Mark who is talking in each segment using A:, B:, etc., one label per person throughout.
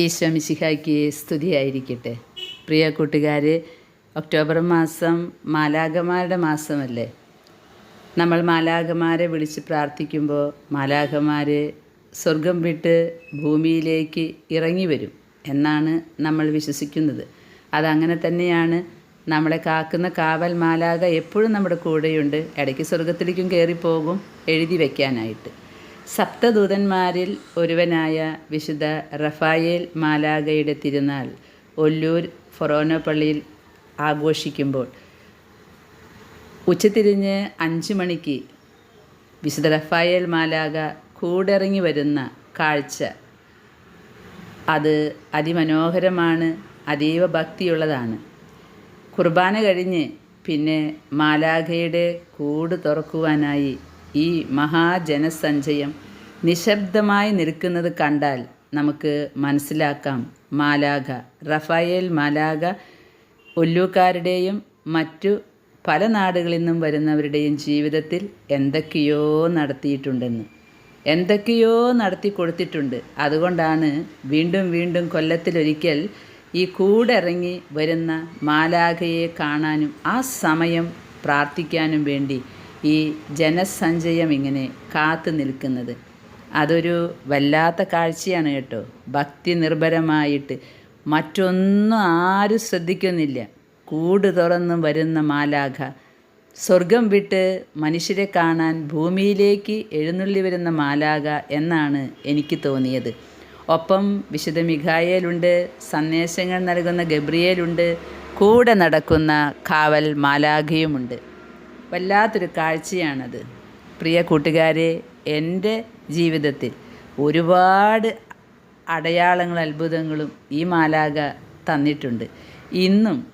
A: ഈശോ മിശിഹായ്ക്ക് സ്തുതിയായിരിക്കട്ടെ. പ്രിയ കൂട്ടുകാർ ഒക്ടോബർ മാസം മാലാകമാരുടെ മാസമല്ലേ? നമ്മൾ മാലാകമാരെ വിളിച്ച് പ്രാർത്ഥിക്കുമ്പോൾ മാലാകമാർ സ്വർഗം വിട്ട് ഭൂമിയിലേക്ക് ഇറങ്ങി വരും എന്നാണ് നമ്മൾ വിശ്വസിക്കുന്നത്. അതങ്ങനെ തന്നെയാണ് നമ്മളെ കാക്കുന്ന കാവൽ മാലാക എപ്പോഴും നമ്മുടെ കൂടെയുണ്ട്. ഇടയ്ക്ക് സ്വർഗത്തിലേക്കും കയറിപ്പോകും എഴുതി വയ്ക്കാനായിട്ട് സപ്തദൂതന്മാരിൽ ഒരുവനായ വിശുദ്ധ റഫായേൽ മാലാഗയുടെ തിരുനാൾ ഒല്ലൂർ ഫൊറോന പള്ളിയിൽ ആഘോഷിക്കുമ്പോൾ ഉച്ചതിരിഞ്ഞ് അഞ്ച് മണിക്ക് വിശുദ്ധ റഫായേൽ മാലാഗ കൂടിറങ്ങി വരുന്ന കാഴ്ച. അത് അതിമനോഹരമാണ് അതീവ ഭക്തിയുള്ളതാണ്. കുർബാന കഴിഞ്ഞ് പിന്നെ മാലാഖയുടെ കൂട് തുറക്കുവാനായി ഈ മഹാജനസഞ്ചയം നിശബ്ദമായി നിൽക്കുന്നത് കണ്ടാൽ നമുക്ക് മനസ്സിലാക്കാം. മാലാഖ റഫായേൽ മാലാഖ ഒല്ലൂക്കാരുടെയും മറ്റു പല നാടുകളിൽ നിന്നും വരുന്നവരുടെയും ജീവിതത്തിൽ എന്തൊക്കെയോ നടത്തിയിട്ടുണ്ടെന്ന്. എന്തൊക്കെയോ നടത്തി കൊടുത്തിട്ടുണ്ട്. അതുകൊണ്ടാണ് വീണ്ടും വീണ്ടും കൊല്ലത്തിലൊരിക്കൽ ഈ കൂടിറങ്ങി വരുന്ന മാലാഖയെ കാണാനും ആ സമയം പ്രാർത്ഥിക്കാനും വേണ്ടി ഈ ജനസഞ്ചയം ഇങ്ങനെ കാത്തു നിൽക്കുന്നത്. അതൊരു വല്ലാത്ത കാഴ്ചയാണ് കേട്ടോ. ഭക്തി നിർഭരമായിട്ട് മറ്റൊന്നും ആരും ശ്രദ്ധിക്കുന്നില്ല. കൂട് തുറന്ന് വരുന്ന മാലാഖ. സ്വർഗം വിട്ട് മനുഷ്യരെ കാണാൻ ഭൂമിയിലേക്ക് എഴുന്നള്ളി വരുന്ന മാലാഖ എന്നാണ് എനിക്ക് തോന്നിയത്. ഒപ്പം വിശുദ്ധ മിഖായേലുണ്ട് സന്ദേശങ്ങൾ നൽകുന്ന ഗബ്രിയേലുണ്ട് കൂടെ നടക്കുന്ന കാവൽ മാലാഖയുമുണ്ട്. വല്ലാത്തൊരു കാഴ്ചയാണത്. പ്രിയ കൂട്ടുകാരെ എന്റെ ജീവിതത്തിൽ ഒരുപാട് അടയാളങ്ങളും അത്ഭുതങ്ങളും ഈ മാലാക തന്നിട്ടുണ്ട്. ഇന്നും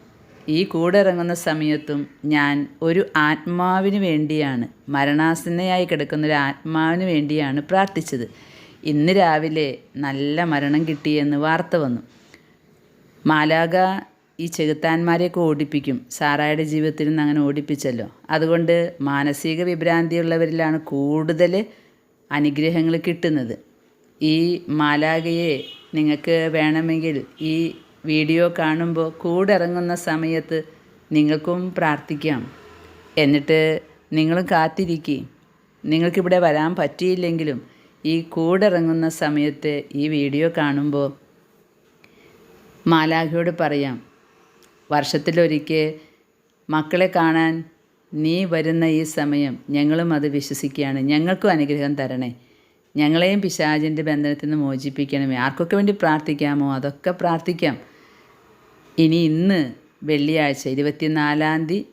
A: ഈ കൂടെ ഇറങ്ങുന്ന സമയത്തും ഞാൻ ഒരു ആത്മാവിന് വേണ്ടിയാണ് മരണാസന്നയായി കിടക്കുന്ന ഒരു ആത്മാവിന് വേണ്ടിയാണ് പ്രാർത്ഥിച്ചത്. ഇന്ന് രാവിലെ നല്ല മരണം കിട്ടിയെന്ന് വാർത്ത വന്നു. മാലാക ഈ ചെകുത്താന്മാരെയൊക്കെ ഓടിപ്പിക്കും. സാറായുടെ ജീവിതത്തിൽ നിന്ന് അങ്ങനെ ഓടിപ്പിച്ചല്ലോ. അതുകൊണ്ട് മാനസിക വിഭ്രാന്തിയുള്ളവരിലാണ് കൂടുതൽ അനുഗ്രഹങ്ങൾ കിട്ടുന്നത്. ഈ മാലാകയെ നിങ്ങൾക്ക് വേണമെങ്കിൽ ഈ വീഡിയോ കാണുമ്പോൾ കൂടിറങ്ങുന്ന സമയത്ത് നിങ്ങൾക്കും പ്രാർത്ഥിക്കാം. എന്നിട്ട് നിങ്ങളും കാത്തിരിക്കുകയും നിങ്ങൾക്കിവിടെ വരാൻ പറ്റിയില്ലെങ്കിലും ഈ കൂടിറങ്ങുന്ന സമയത്ത് ഈ വീഡിയോ കാണുമ്പോൾ മാലാഖയോട് പറയാം വർഷത്തിലൊരിക്കൽ മക്കളെ കാണാൻ നീ വരുന്ന ഈ സമയം ഞങ്ങളും അത് വിശ്വസിക്കുകയാണ്. ഞങ്ങൾക്കും അനുഗ്രഹം തരണേ. ഞങ്ങളെയും പിശാചിന്റെ ബന്ധനത്തിൽ നിന്ന് മോചിപ്പിക്കണമേ. ആർക്കൊക്കെ വേണ്ടി പ്രാർത്ഥിക്കാമോ? അതൊക്കെ പ്രാർത്ഥിക്കാം. ഇനി ഇന്ന് വെള്ളിയാഴ്ച ഇരുപത്തിനാലാം തീയതി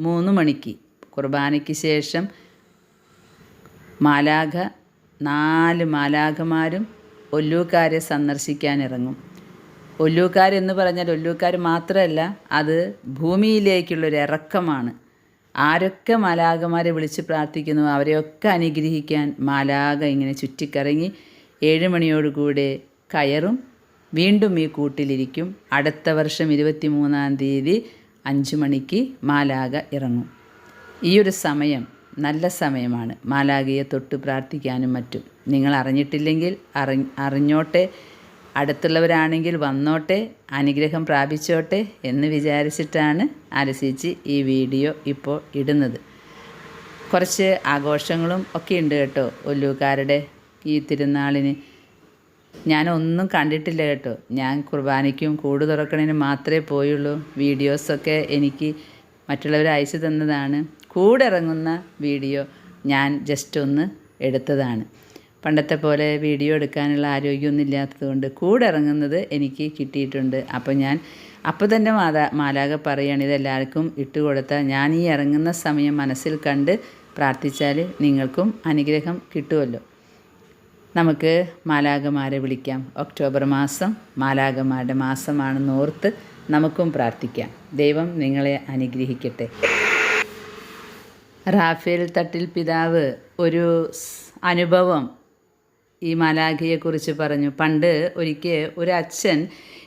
A: മൂന്ന് മണിക്ക് കുർബാനയ്ക്ക് ശേഷം മാലാഖ നാല് മാലാഖമാരും ഒല്ലൂക്കാരെ സന്ദർശിക്കാൻ ഇറങ്ങും. ഒല്ലൂക്കാരെന്ന് പറഞ്ഞാൽ ഒല്ലൂക്കാർ മാത്രമല്ല അത് ഭൂമിയിലേക്കുള്ളൊരു ഇറക്കമാണ്. ആരൊക്കെ മാലാകമാരെ വിളിച്ച് പ്രാർത്ഥിക്കുന്നു അവരെയൊക്കെ അനുഗ്രഹിക്കാൻ മാലാക ഇങ്ങനെ ചുറ്റിക്കറങ്ങി ഏഴ് മണിയോടുകൂടെ കയറും. വീണ്ടും ഈ കൂട്ടിലിരിക്കും. അടുത്ത വർഷം ഇരുപത്തി മൂന്നാം തീയതി അഞ്ച് മണിക്ക് മാലാക ഇറങ്ങും. ഈ ഒരു സമയം നല്ല സമയമാണ്. മാലാകയെ തൊട്ട് പ്രാർത്ഥിക്കാനും മറ്റും. നിങ്ങൾ അറിഞ്ഞിട്ടില്ലെങ്കിൽ അറി അറിഞ്ഞോട്ടെ. അടുത്തുള്ളവരാണെങ്കിൽ വന്നോട്ടെ അനുഗ്രഹം പ്രാപിച്ചോട്ടെ എന്ന് വിചാരിച്ചിട്ടാണ് ആലസിച്ച് ഈ വീഡിയോ ഇപ്പോൾ ഇടുന്നത്. കുറച്ച് ആഘോഷങ്ങളും ഒക്കെ ഉണ്ട് കേട്ടോ ഒല്ലൂക്കാരുടെ ഈ തിരുനാളിന്. ഞാനൊന്നും കണ്ടിട്ടില്ല കേട്ടോ. ഞാൻ കുർബാനയ്ക്കും കൂട് തുറക്കണതിന് മാത്രമേ പോയുള്ളൂ. വീഡിയോസൊക്കെ എനിക്ക് മറ്റുള്ളവർ അയച്ചു തന്നതാണ്. കൂടിറങ്ങുന്ന വീഡിയോ ഞാൻ ജസ്റ്റ് ഒന്ന് എടുത്തതാണ്. പണ്ടത്തെ പോലെ വീഡിയോ എടുക്കാനുള്ള ആരോഗ്യമൊന്നും ഇല്ലാത്തതുകൊണ്ട് കൂടെ ഇറങ്ങുന്നത് എനിക്ക് കിട്ടിയിട്ടുണ്ട്. അപ്പോൾ ഞാൻ അപ്പോൾ തന്നെ മാതാ മാലാക പറയുകയാണ് ഇതെല്ലാവർക്കും ഇട്ട് കൊടുത്താൽ ഞാൻ ഈ ഇറങ്ങുന്ന സമയം മനസ്സിൽ കണ്ട് പ്രാർത്ഥിച്ചാൽ നിങ്ങൾക്കും അനുഗ്രഹം കിട്ടുമല്ലോ. നമുക്ക് മാലാകമാരെ വിളിക്കാം. ഒക്ടോബർ മാസം മാലാകമാരുടെ മാസമാണെന്ന് ഓർത്ത് നമുക്കും പ്രാർത്ഥിക്കാം. ദൈവം നിങ്ങളെ അനുഗ്രഹിക്കട്ടെ. റാഫേൽ തട്ടിൽ പിതാവ് ഒരു അനുഭവം ഈ മാലാഖയെക്കുറിച്ച് പറഞ്ഞു. പണ്ട് ഒരിക്കൽ ഒരു അച്ഛൻ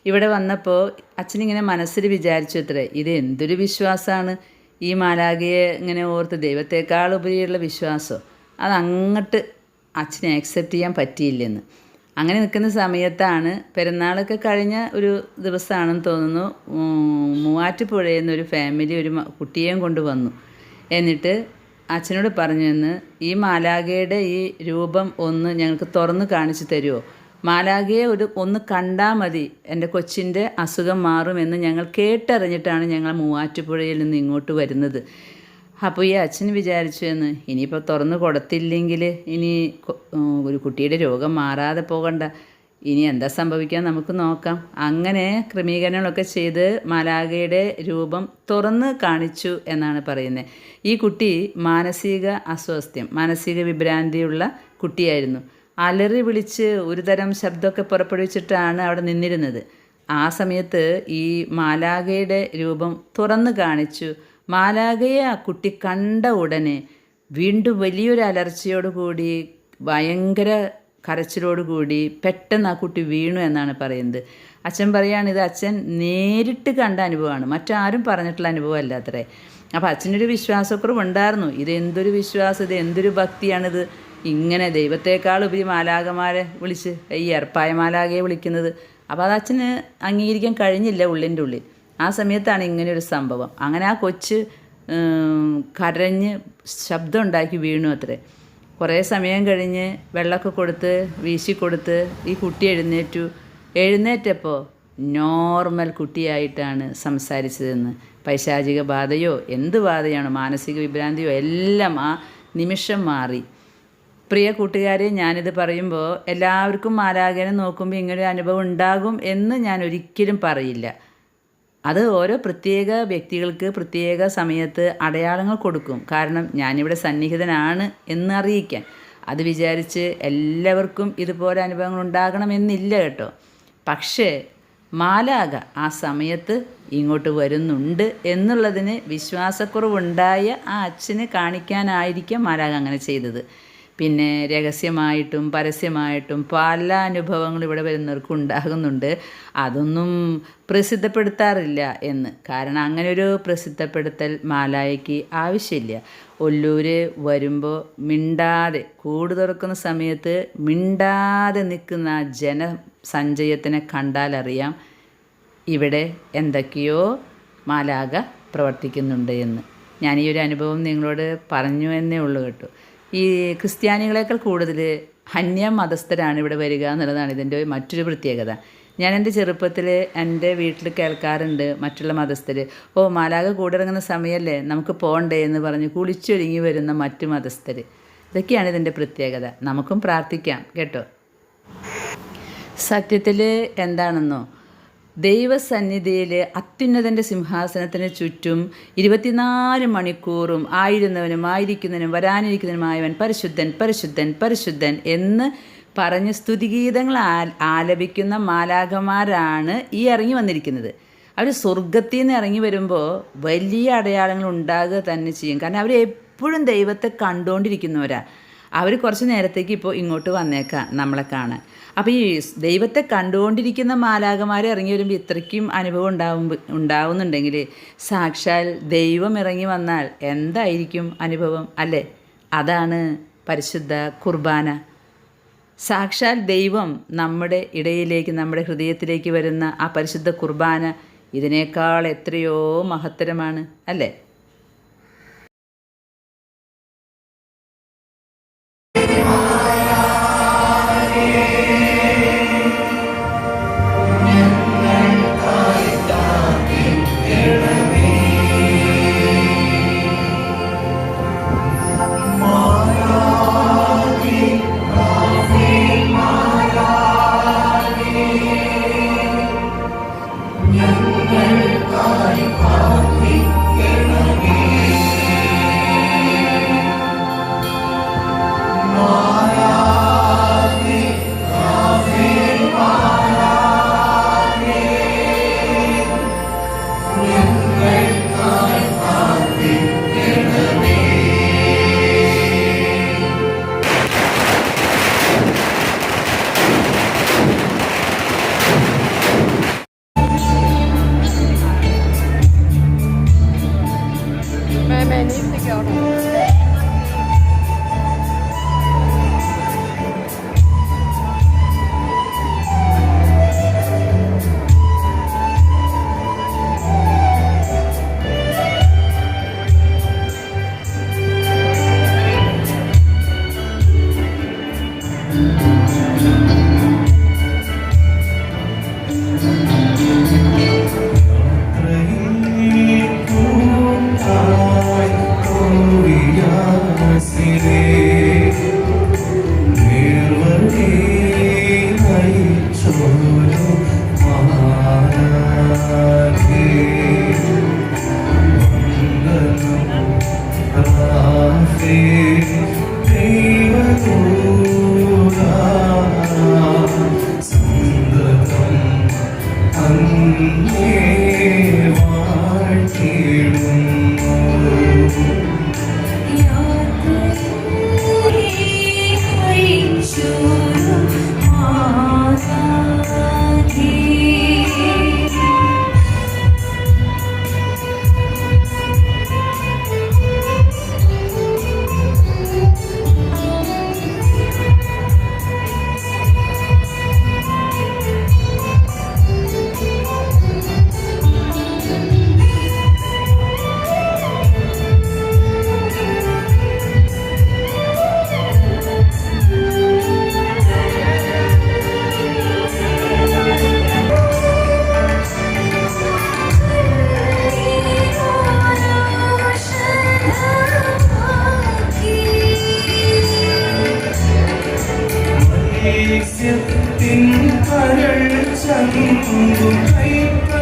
A: ഇവിടെ വന്നപ്പോൾ അച്ഛനിങ്ങനെ മനസ്സിൽ വിചാരിച്ചു അത്രേ ഇത് എന്തൊരു വിശ്വാസമാണ് ഈ മാലാഖയെ ഇങ്ങനെ ഓർത്ത് ദൈവത്തെക്കാൾ ഉപരിയുള്ള വിശ്വാസം? അത് അങ്ങോട്ട് അച്ഛനെ അക്സെപ്റ്റ് ചെയ്യാൻ പറ്റിയില്ലെന്ന്. അങ്ങനെ നിൽക്കുന്ന സമയത്താണ് പെരുന്നാളൊക്കെ കഴിഞ്ഞ ഒരു ദിവസമാണെന്ന് തോന്നുന്നു മൂവാറ്റുപുഴയിൽ നിന്ന് ഒരു ഫാമിലി ഒരു കുട്ടിയെയും കൊണ്ട് വന്നു എന്നിട്ട് അച്ഛനോട് പറഞ്ഞു എന്ന് ഈ മാലാഖയുടെ ഈ രൂപം ഒന്ന് ഞങ്ങൾക്ക് തുറന്ന് കാണിച്ചു തരുമോ മാലാഖയെ ഒരു ഒന്ന് കണ്ടാൽ മതി എന്റെ കൊച്ചിന്റെ അസുഖം മാറുമെന്ന് ഞങ്ങൾ കേട്ടറിഞ്ഞിട്ടാണ് ഞങ്ങൾ മൂവാറ്റുപുഴയിൽ നിന്ന് ഇങ്ങോട്ട് വരുന്നത്. അപ്പോൾ ഈ അച്ഛൻ വിചാരിച്ചു എന്ന് ഇനിയിപ്പോൾ തുറന്ന് കൊടുത്തില്ലെങ്കിൽ ഇനി ഒരു കുട്ടിയുടെ രോഗം മാറാതെ പോകണ്ട. ഇനി എന്താ സംഭവിക്കാൻ നമുക്ക് നോക്കാം. അങ്ങനെ ക്രമീകരണങ്ങളൊക്കെ ചെയ്ത് മാലാഖയുടെ രൂപം തുറന്ന് കാണിച്ചു എന്നാണ് പറയുന്നത് ഈ കുട്ടി മാനസിക അസ്വാസ്ഥ്യം മാനസിക വിഭ്രാന്തിയുള്ള കുട്ടിയായിരുന്നു. അലറി വിളിച്ച് ഒരു തരം ശബ്ദമൊക്കെ പുറപ്പെടുവിച്ചിട്ടാണ് അവിടെ നിന്നിരുന്നത്. ആ സമയത്ത് ഈ മാലാഖയുടെ രൂപം തുറന്ന് കാണിച്ചു. മാലാഖയെ ആ കുട്ടി കണ്ട ഉടനെ വീണ്ടും വലിയൊരു അലർച്ചയോടുകൂടി ഭയങ്കര കരച്ചിലോടുകൂടി പെട്ടെന്ന് ആ കുട്ടി വീണു എന്നാണ് പറയുന്നത്. അച്ഛൻ പറയുകയാണിത് ഇത് അച്ഛൻ നേരിട്ട് കണ്ട അനുഭവമാണ്. മറ്റാരും പറഞ്ഞിട്ടുള്ള അനുഭവം അല്ല അത്രേ അപ്പോൾ അച്ഛനൊരു വിശ്വാസക്കുറവ് ഉണ്ടായിരുന്നു. ഇത് വിശ്വാസം ഇത് എന്തൊരു ഭക്തിയാണിത്. ഇങ്ങനെ ദൈവത്തെക്കാൾ ഉപരി മാലാകമാരെ വിളിച്ച് ഈ എർപ്പായ മാലാകയെ വിളിക്കുന്നത്. അപ്പോൾ അത് അച്ഛന് അംഗീകരിക്കാൻ കഴിഞ്ഞില്ല ഉള്ളിന്റെ ഉള്ളിൽ. ആ സമയത്താണ് ഇങ്ങനെ ഒരു സംഭവം. അങ്ങനെ ആ കൊച്ച് കരഞ്ഞ് ശബ്ദം ഉണ്ടാക്കി വീണു അത്രേ. കുറേ സമയം കഴിഞ്ഞ് വെള്ളമൊക്കെ കൊടുത്ത് വീശി കൊടുത്ത് ഈ കുട്ടി എഴുന്നേറ്റു. എഴുന്നേറ്റപ്പോൾ നോർമൽ കുട്ടിയായിട്ടാണ് സംസാരിച്ചതെന്ന്. പൈശാചിക ബാധയോ എന്ത് ബാധയാണോ മാനസിക വിഭ്രാന്തിയോ എല്ലാം ആ നിമിഷം മാറി. പ്രിയ കൂട്ടുകാരെ ഞാനിത് പറയുമ്പോൾ എല്ലാവർക്കും മാലാകനെ നോക്കുമ്പോൾ ഇങ്ങനൊരു അനുഭവം ഉണ്ടാകും എന്ന് ഞാൻ ഒരിക്കലും പറയില്ല. അത് ഓരോ പ്രത്യേക വ്യക്തികൾക്ക് പ്രത്യേക സമയത്ത് അടയാളങ്ങൾ കൊടുക്കും. കാരണം ഞാനിവിടെ സന്നിഹിതനാണ് എന്ന് അറിയിക്കാൻ. അത് വിചാരിച്ച് എല്ലാവർക്കും ഇതുപോലെ അനുഭവങ്ങൾ ഉണ്ടാകണമെന്നില്ല കേട്ടോ. പക്ഷേ മാലാക ആ സമയത്ത് ഇങ്ങോട്ട് വരുന്നുണ്ട് എന്നുള്ളതിന് വിശ്വാസക്കുറവുണ്ടായ ആ അച്ഛന് കാണിക്കാനായിരിക്കാം മാലാക അങ്ങനെ ചെയ്തത്. പിന്നെ രഹസ്യമായിട്ടും പരസ്യമായിട്ടും പല അനുഭവങ്ങളും ഇവിടെ വരുന്നവർക്ക് ഉണ്ടാകുന്നുണ്ട്. അതൊന്നും പ്രസിദ്ധപ്പെടുത്താറില്ല എന്ന്. കാരണം അങ്ങനെ ഒരു പ്രസിദ്ധപ്പെടുത്തൽ മാലായിക്ക് ആവശ്യമില്ല. ഒല്ലൂര് വരുമ്പോൾ മിണ്ടാതെ കൂട് തുറക്കുന്ന സമയത്ത് മിണ്ടാതെ നിൽക്കുന്ന ജനസഞ്ചയത്തിനെ കണ്ടാലറിയാം ഇവിടെ എന്തൊക്കെയോ മാലാക പ്രവർത്തിക്കുന്നുണ്ട് എന്ന്. ഞാൻ ഈ ഒരു അനുഭവം നിങ്ങളോട് പറഞ്ഞു എന്നേ ഉള്ളൂ കേട്ടോ. ഈ ക്രിസ്ത്യാനികളെക്കാൾ കൂടുതൽ അന്യ മതസ്ഥരാണ് ഇവിടെ വരിക എന്നുള്ളതാണ് ഇതിന്റെ മറ്റൊരു പ്രത്യേകത. ഞാൻ എന്റെ ചെറുപ്പത്തിൽ എന്റെ വീട്ടിൽ കേൾക്കാറുണ്ട് മറ്റുള്ള മതസ്ഥർ ഓ മാലാക കൂടിറങ്ങുന്ന സമയമല്ലേ നമുക്ക് പോകണ്ടേ എന്ന് പറഞ്ഞ് കുളിച്ചൊരുങ്ങി വരുന്ന മറ്റു മതസ്ഥർ ഇതൊക്കെയാണ് ഇതിന്റെ പ്രത്യേകത. നമുക്കും പ്രാർത്ഥിക്കാം. കേട്ടോ? സത്യത്തിൽ എന്താണെന്നോ? ദൈവസന്നിധിയിൽ അത്യുന്നതന്റെ സിംഹാസനത്തിന് ചുറ്റും ഇരുപത്തിനാല് മണിക്കൂറും ആയിരുന്നവനും ആയിരിക്കുന്നവനും വരാനിരിക്കുന്നവനുമായവൻ പരിശുദ്ധൻ പരിശുദ്ധൻ പരിശുദ്ധൻ എന്ന് പറഞ്ഞ് സ്തുതിഗീതങ്ങൾ ആലപിക്കുന്ന മാലാഖമാരാണ് ഈ ഇറങ്ങി വന്നിരിക്കുന്നത്. അവർ സ്വർഗത്തിൽ നിന്ന് ഇറങ്ങി വരുമ്പോൾ വലിയ അടയാളങ്ങൾ ഉണ്ടാകുക തന്നെ ചെയ്യും. കാരണം അവർ എപ്പോഴും ദൈവത്തെ കണ്ടുകൊണ്ടിരിക്കുന്നവരാണ് അവർ കുറച്ച് നേരത്തേക്ക് ഇപ്പോൾ ഇങ്ങോട്ട് വന്നേക്കാം നമ്മളെ കാണാൻ. അപ്പോൾ ഈ ദൈവത്തെ കണ്ടുകൊണ്ടിരിക്കുന്ന മാലാകമാർ ഇറങ്ങി വരുമ്പോൾ ഇത്രയ്ക്കും അനുഭവം ഉണ്ടാവുമ്പോൾ ഉണ്ടാവുന്നുണ്ടെങ്കിൽ സാക്ഷാൽ ദൈവം ഇറങ്ങി വന്നാൽ എന്തായിരിക്കും അനുഭവം അല്ലേ? അതാണ് പരിശുദ്ധ കുർബാന. സാക്ഷാൽ ദൈവം നമ്മുടെ ഇടയിലേക്ക് നമ്മുടെ ഹൃദയത്തിലേക്ക് വരുന്ന ആ പരിശുദ്ധ കുർബാന ഇതിനേക്കാൾ എത്രയോ മഹത്തരമാണ് അല്ലേ?
B: Thank you. dream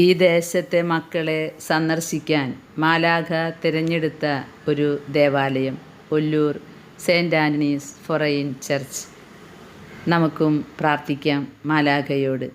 A: ഈ ദേശത്തെ മക്കളെ സന്ദർശിക്കാൻ മാലാഖ തിരഞ്ഞെടുത്ത ഒരു ദേവാലയം Ollur saint Antony's forane church. നമുക്കും പ്രാർത്ഥിക്കാം മാലാഖയോട്.